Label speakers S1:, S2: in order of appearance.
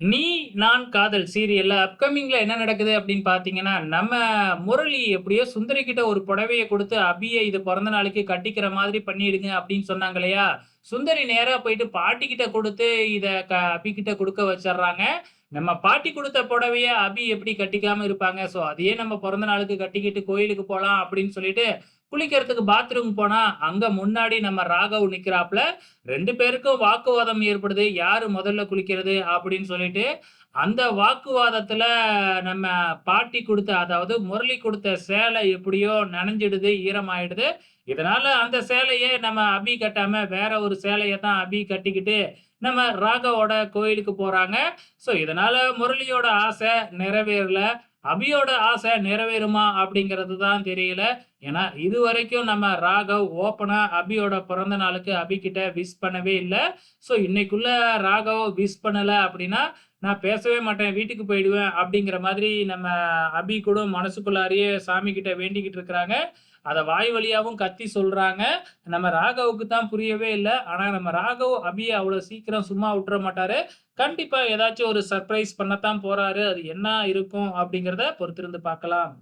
S1: நீ, நான், காதல் சீரியல்ல அப்கமிங்ல என்ன நடக்குது அப்படின்னு பார்த்தீங்கன்னா, நம்ம முரளி எப்படியோ சுந்தரி கிட்ட ஒரு புடவையை கொடுத்து அபிய இது பிறந்த நாளைக்கு கட்டிக்கிற மாதிரி பண்ணிடுங்க அப்படின்னு சொன்னாங்க இல்லையா? சுந்தரி நேரா போயிட்டு பாட்டி கிட்ட கொடுத்து இத க அபி கிட்ட கொடுக்க வச்சர்றாங்க. நம்ம பாட்டி கொடுத்த புடவைய அபி எப்படி கட்டிக்காம இருப்பாங்க? ஸோ அதையே நம்ம பிறந்த நாளுக்கு கட்டிக்கிட்டு கோயிலுக்கு போலாம் அப்படின்னு சொல்லிட்டு, குளிக்கிறதுக்கு பாத்ரூம் போனா, அங்க முன்னாடி நம்ம ராகவ் நிக்கிறாப்ல. ரெண்டு பேருக்கும் வாக்குவாதம் ஏற்படுது. யாரு முதல்ல குளிக்கிறது அப்படின்னு சொல்லிட்டு. அந்த வாக்குவாதத்துல நம்ம பாட்டி கொடுத்த அதாவது முரளி கொடுத்த சேலை எப்படியோ நனைஞ்சிடுது, ஈரமாயிடுது. இதனால அந்த சேலையே நம்ம அபி கட்டாம வேற ஒரு சேலையை தான் அபி கட்டிக்கிட்டு, நம்ம ராகவோட கோயிலுக்கு போறாங்க. ஸோ இதனால முரளியோட ஆசை நிறைவேறல. அபியோட ஆசை நிறைவேறுமா அப்படிங்கிறது தான் தெரியல. ஏன்னா, இது வரைக்கும் நம்ம ராகவ் ஓப்பனா அபியோட பிறந்த நாளுக்கு அபி கிட்ட விஷ் பண்ணவே இல்ல. ஸோ இன்னைக்குள்ள ராகவ் விஷ் பண்ணல அப்படின்னா, நான் பேசவே மாட்டேன், வீட்டுக்கு போயிடுவேன் அப்படிங்கிற மாதிரி நம்ம அபி கூட மனசுக்குள்ளாரையே சாமி கிட்ட வேண்டிக்கிட்டு இருக்கிறாங்க. அதை வாய் வழியாகவும் கத்தி சொல்றாங்க. நம்ம ராகவுக்கு தான் புரியவே இல்லை ஆனா நம்ம ராகவ் அபியை அவ்வளோ சீக்கிரம் சும்மா விட்டுற மாட்டாரு. கண்டிப்பா ஏதாச்சும் ஒரு சர்ப்ரைஸ் பண்ணத்தான் போறாரு. அது என்ன இருக்கும் அப்படிங்கிறத பொறுத்திருந்து பார்க்கலாம்.